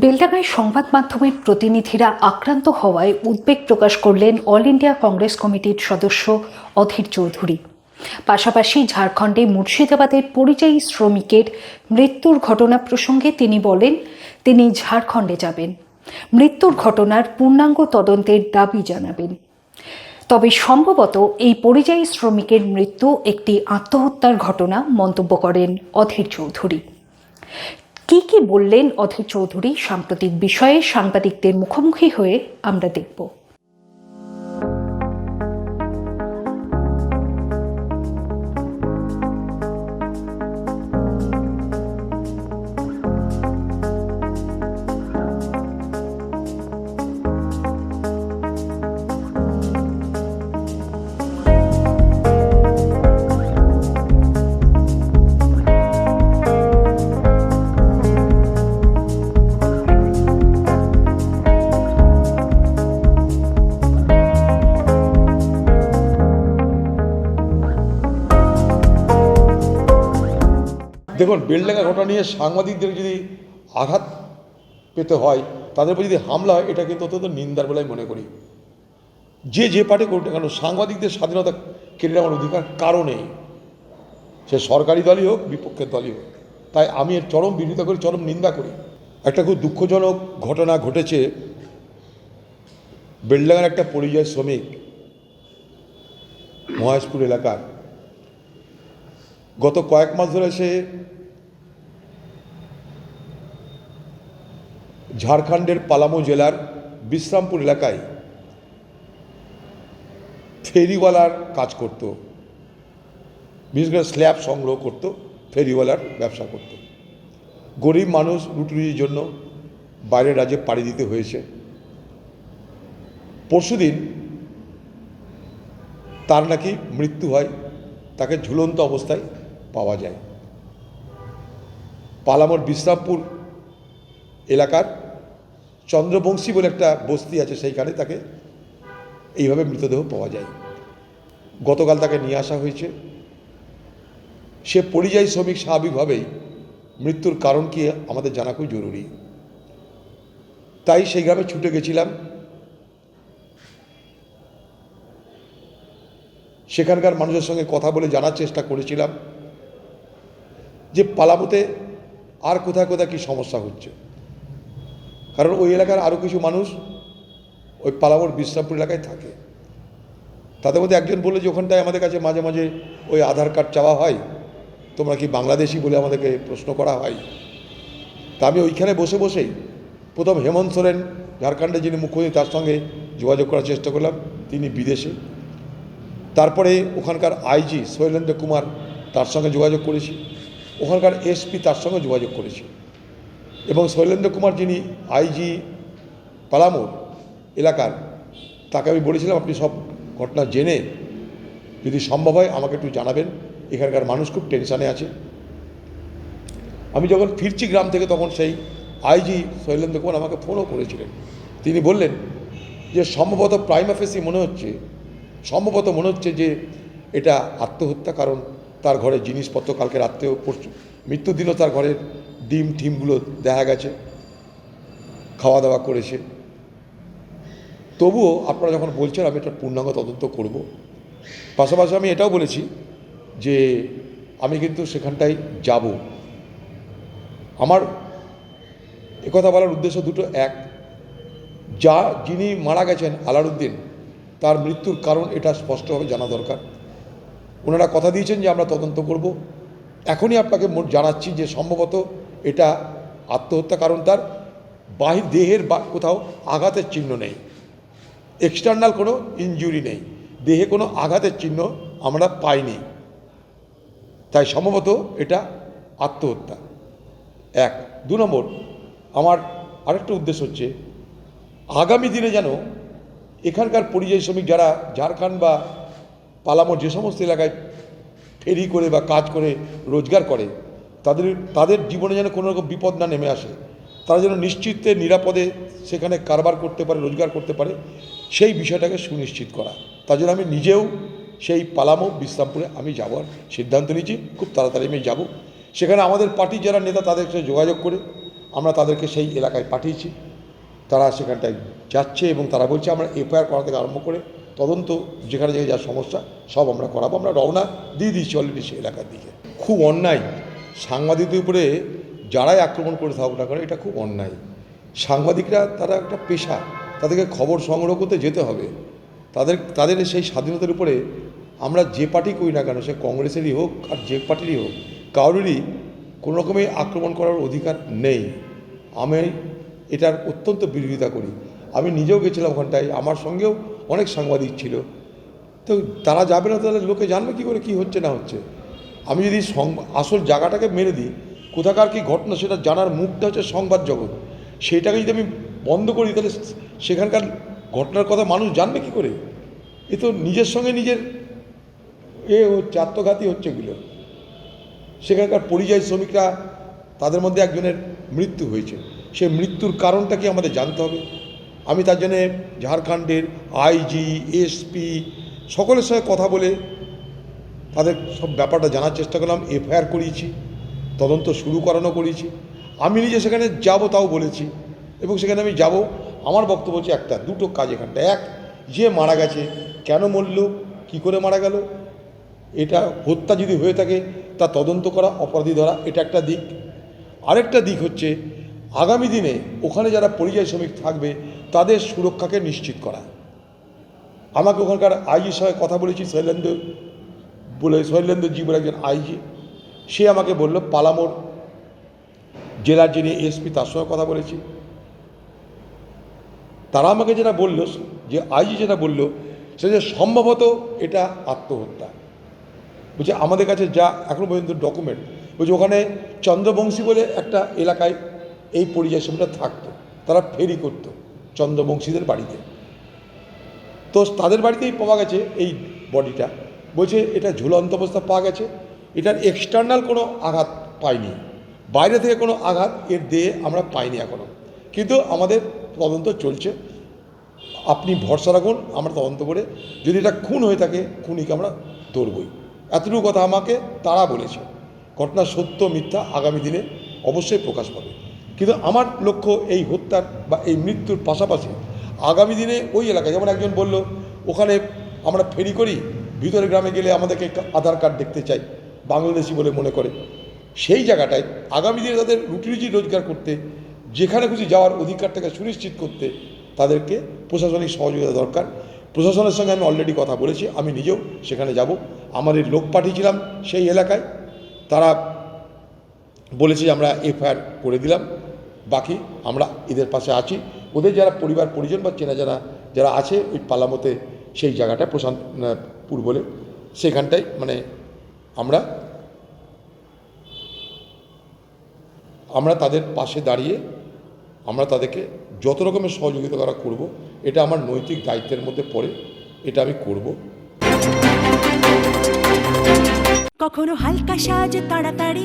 বেলডাঙ্গায় সংবাদ মাধ্যমের প্রতিনিধিরা আক্রান্ত হওয়ায় উদ্বেগ প্রকাশ করলেন অল ইন্ডিয়া কংগ্রেস কমিটির সদস্য অধীর চৌধুরী। পাশাপাশি ঝাড়খণ্ডে মুর্শিদাবাদের পরিযায়ী শ্রমিকের মৃত্যুর ঘটনা প্রসঙ্গে তিনি বলেন, তিনি ঝাড়খণ্ডে যাবেন। মৃত্যুর ঘটনার পূর্ণাঙ্গ তদন্তের দাবি জানাবেন। তবে সম্ভবত এই পরিযায়ী শ্রমিকের মৃত্যু একটি আত্মহত্যার ঘটনা মন্তব্য করেন অধীর চৌধুরী। কি কি বললেন অধীর চৌধুরী সাম্প্রতিক বিষয়ে সাংবাদিকদের মুখোমুখি হয়ে আমরা দেখব। দেখুন বেলডাঙ্গা ঘটনা নিয়ে সাংবাদিকদের যদি আঘাত পেতে হয়, তাদের উপর যদি হামলা হয়, এটা কিন্তু অত্যন্ত নিন্দার বলে মনে করি। যে যে পার্টি করুক কেন, সাংবাদিকদের স্বাধীনতা কেড়ে নেওয়ার অধিকার কারও নেই। সে সরকারি দলই হোক, বিপক্ষের দলই হোক। তাই আমি এর চরম বিরোধিতা করি, চরম নিন্দা করি। একটা খুব দুঃখজনক ঘটনা ঘটেছে। বেলডাঙ্গার একটা পরিযায়ী শ্রমিক মহেশপুর এলাকার গত কয়েক মাস ধরে সে ঝাড়খণ্ডের পালামু জেলার বিশ্রামপুর এলাকায় ফেরিওয়ালার কাজ করত। বিশেষ করে স্ল্যাব সংগ্রহ করত, ফেরিওয়ালার ব্যবসা করত। গরিব মানুষ রুটি জন্য বাইরের রাজ্যে পাড়ি দিতে হয়েছে। পরশুদিন তার নাকি মৃত্যু হয়, তাকে ঝুলন্ত অবস্থায় পাওয়া যায়। পালামোর বিশ্রামপুর এলাকার চন্দ্রবংশী বলে একটা বস্তি আছে সেইখানে তাকে এইভাবে মৃতদেহ পাওয়া যায়। গতকাল তাকে নিয়ে আসা হয়েছে। সে পরিযায়ী শ্রমিক স্বাভাবিকভাবেই মৃত্যুর কারণ কি আমাদের জানা খুব জরুরি। তাই সেই গ্রামে ছুটে গেছিলাম। সেখানকার মানুষের সঙ্গে কথা বলে জানার চেষ্টা করেছিলাম। যে পালামোতে আর কোথায় কোথায় কী সমস্যা হচ্ছে। কারণ ওই এলাকার আরও কিছু মানুষ ওই পালামোর বিশ্রামপুর এলাকায় থাকে। তাদের মধ্যে একজন বলল যে ওখানটায় আমাদের কাছে মাঝে মাঝে ওই আধার কার্ড চাওয়া হয়, তোমরা কি বাংলাদেশি বলে আমাদেরকে প্রশ্ন করা হয়? তা আমি ওইখানে বসে বসেই প্রথম হেমন্ত সোরেন, ঝাড়খণ্ডের যিনি মুখ্যমন্ত্রী তার সঙ্গে যোগাযোগ করার চেষ্টা করলাম, তিনি বিদেশে। তারপরে ওখানকার আইজি শৈলেন্দ্র কুমার তার সঙ্গে যোগাযোগ করেছি। ওখানকার এসপি তার সঙ্গে যোগাযোগ করেছি। এবং শৈলেন্দ্র কুমার যিনি আইজি পালামোর এলাকার, তাকে আমি বলেছিলাম, আপনি সব ঘটনা জেনে যদি সম্ভব হয় আমাকে একটু জানাবেন। এখানকার মানুষ খুব টেনশানে আছে। আমি যখন ফিরছি গ্রাম থেকে, তখন সেই আইজি শৈলেন্দ্র কুমার আমাকে ফোনও করেছিলেন। তিনি বললেন যে, সম্ভবত প্রাইম অফিসই মনে হচ্ছে, সম্ভবত মনে হচ্ছে যে এটা আত্মহত্যা কারণ। তার ঘরে জিনিসপত্র কালকে রাত্রেও মৃত্যু দিল তার ঘরের ডিম টিমগুলো দেখা গেছে খাওয়া দাওয়া করেছে। তবুও আপনারা যখন বলছেন, আমি এটা পূর্ণাঙ্গ তদন্ত করব। পাশাপাশি আমি এটাও বলেছি যে, আমি কিন্তু সেখানটায় যাব। আমার একথা বলার উদ্দেশ্য দুটো। এক, যা যিনি মারা গেছেন আলারউদ্দিন তার মৃত্যুর কারণ এটা স্পষ্টভাবে জানা দরকার। ওনারা কথা দিয়েছেন যে আমরা তদন্ত করব। এখনই আপনাকে জানাচ্ছি যে সম্ভবত এটা আত্মহত্যা কারণ তার। বাহির দেহের বা কোথাও আঘাতের চিহ্ন নেই। এক্সটার্নাল কোনো ইনজুরি নেই। দেহে কোনো আঘাতের চিহ্ন আমরা পাইনি। তাই সম্ভবত এটা আত্মহত্যা। এক। দু নম্বর, আমার আরেকটা উদ্দেশ্য হচ্ছে, আগামী দিনে যেন এখানকার পরিযায়ী শ্রমিক যারা ঝাড়খণ্ড বা পালামোর যে সমস্ত এলাকায় ফেরি করে বা কাজ করে, রোজগার করে, তাদের তাদের জীবনে যেন কোনো রকম বিপদ না নেমে আসে, তারা যেন নিশ্চিতে নিরাপদে সেখানে কারবার করতে পারে, রোজগার করতে পারে, সেই বিষয়টাকে সুনিশ্চিত করা। তার জন্য আমি নিজেও সেই পালামো বিশ্রামপুরে আমি যাওয়ার সিদ্ধান্ত নিয়েছি, খুব তাড়াতাড়ি আমি যাব। সেখানে আমাদের পার্টির যারা নেতা, তাদের সাথে যোগাযোগ করে আমরা তাদেরকে সেই এলাকায় পাঠিয়েছি। তারা সেখানটায় যাচ্ছে এবং তারা বলছে, আমরা এফআইআর করা থেকে আরম্ভ করে তদন্ত, যেখানে যেখানে যা সমস্যা, সব আমরা করাবো। আমরা রওনা দিয়ে দিচ্ছি অলরেডি সেই এলাকার দিকে। খুব অন্যায়। সাংবাদিকদের উপরে যারাই আক্রমণ করে থাকুক না করে এটা খুব অন্যায়। সাংবাদিকরা, তারা একটা পেশা। তাদেরকে খবর সংগ্রহ করতে যেতে হবে। তাদের তাদের সেই স্বাধীনতার উপরে আমরা যে পার্টি করি না কেন, সে কংগ্রেসেরই হোক আর যে পার্টিরই হোক, কারোরই কোনো রকমই আক্রমণ করার অধিকার নেই। আমি এটার অত্যন্ত বিরোধিতা করি। আমি নিজেও গেছিলাম ওখানটায়। আমার সঙ্গেও অনেক সাংবাদিক ছিল। তো তারা যাবে না তাহলে লোকে জানবে কী করে, কী হচ্ছে, না হচ্ছে। আমি যদি আসল জায়গাটাকে মেরে দিই, কোথাকার কী ঘটনা সেটা জানার মুখটা হচ্ছে সংবাদ জগৎ। সেইটাকে যদি আমি বন্ধ করি তাহলে সেখানকার ঘটনার কথা মানুষ জানবে কী করে? এ তো নিজের সঙ্গে নিজের এ হচ্ছে আত্মঘাতী হচ্ছে এগুলো। সেখানকার পরিযায়ী শ্রমিকরা তাদের মধ্যে একজনের মৃত্যু হয়েছে। সেই মৃত্যুর কারণটা কি আমাদের জানতে হবে? আমি তার জন্যে ঝাড়খণ্ডের আইজি, এসপি সকলের সঙ্গে কথা বলে তাদের সব ব্যাপারটা জানার চেষ্টা করলাম, এফআইআর করিয়েছি, তদন্ত শুরু করানো করিয়েছি। আমি নিজে সেখানে যাব তাও বলেছি এবং সেখানে আমি যাব। আমার বক্তব্য হচ্ছে একটা, দুটো কাজ এখানটা। এক, যে মারা গেছে, কেন মরল, কি করে মারা গেল, এটা হত্যা যদি হয়ে থাকে, তা তদন্ত করা অপরাধী ধরা, এটা একটা দিক। আরেকটা দিক হচ্ছে, আগামী দিনে ওখানে যারা পরিযায়ী শ্রমিক থাকবে তাদের সুরক্ষাকে নিশ্চিত করা। আমাকে ওখানকার আইজির সঙ্গে কথা বলেছি, শৈলেন্দ্র বলে, শৈলেন্দ্র জি বলে একজন আইজি। সে আমাকে বলল, পালামোর জেলার যিনি এসপি, তার সঙ্গে কথা বলেছি। তারা আমাকে যেটা বলল, যে আইজি যেটা বলল, সে যে সম্ভবত এটা আত্মহত্যা। বলছে, আমাদের কাছে যা এখনও পর্যন্ত ডকুমেন্ট বলছে, ওখানে চন্দ্রবংশী বলে একটা এলাকায় এই পরিযায়ী শ্রমিকরা থাকতো, তারা ফেরি করতো। চন্দ্রবংশীদের বাড়িতে। তো তাদের বাড়িতেই পাওয়া গেছে এই বডিটা। বলছে, এটা ঝুলন্ত অবস্থা পাওয়া গেছে। এটার এক্সটার্নাল কোনো আঘাত পাইনি। বাইরে থেকে কোনো আঘাত এর দেহে আমরা পাইনি এখনও কিন্তু আমাদের তদন্ত চলছে। আপনি ভরসা রাখুন, আমরা তদন্ত করে যদি এটা খুন হয়ে থাকে, খুনিকে আমরা ধরবই। এতটুকু কথা আমাকে তারা বলেছে। ঘটনা সত্য, মিথ্যা আগামী দিনে অবশ্যই প্রকাশ পাবে। কিন্তু আমার লক্ষ্য এই হত্যার বা এই মৃত্যুর পাশাপাশি আগামী দিনে ওই এলাকায়, যেমন একজন বলল, ওখানে আমরা ফেরি করি ভিতরে গ্রামে গেলে আমাদেরকে আধার কার্ড দেখতে চাই, বাংলাদেশি বলে মনে করে। সেই জায়গাটায় আগামী দিনে তাদের রুটি রুজি রোজগার করতে, যেখানে খুশি যাওয়ার অধিকারটাকে সুনিশ্চিত করতে তাদেরকে প্রশাসনিক সহযোগিতা দরকার। প্রশাসনের সঙ্গে আমি অলরেডি কথা বলেছি, আমি নিজেও সেখানে যাব। আমাদের লোক পাঠিয়েছিলাম সেই এলাকায়। তারা বলেছে আমরা এফআইআর করে দিলাম, বাকি আমরা এদের পাশে আছি। ওদের যারা পরিবার, পরিজন বা চেনা জানা যারা আছে, ওই পালামতে সেই জায়গাটা, প্রশান্ত পুর বলে সেখানটায় মানে আমরা আমরা তাদের পাশে দাঁড়িয়ে আমরা তাদেরকে যত রকমের সহযোগিতা করা করব, এটা আমার নৈতিক দায়িত্বের মধ্যে পড়ে, এটা আমি করব। কখনো হালকা সাজ তাড়াতাড়ি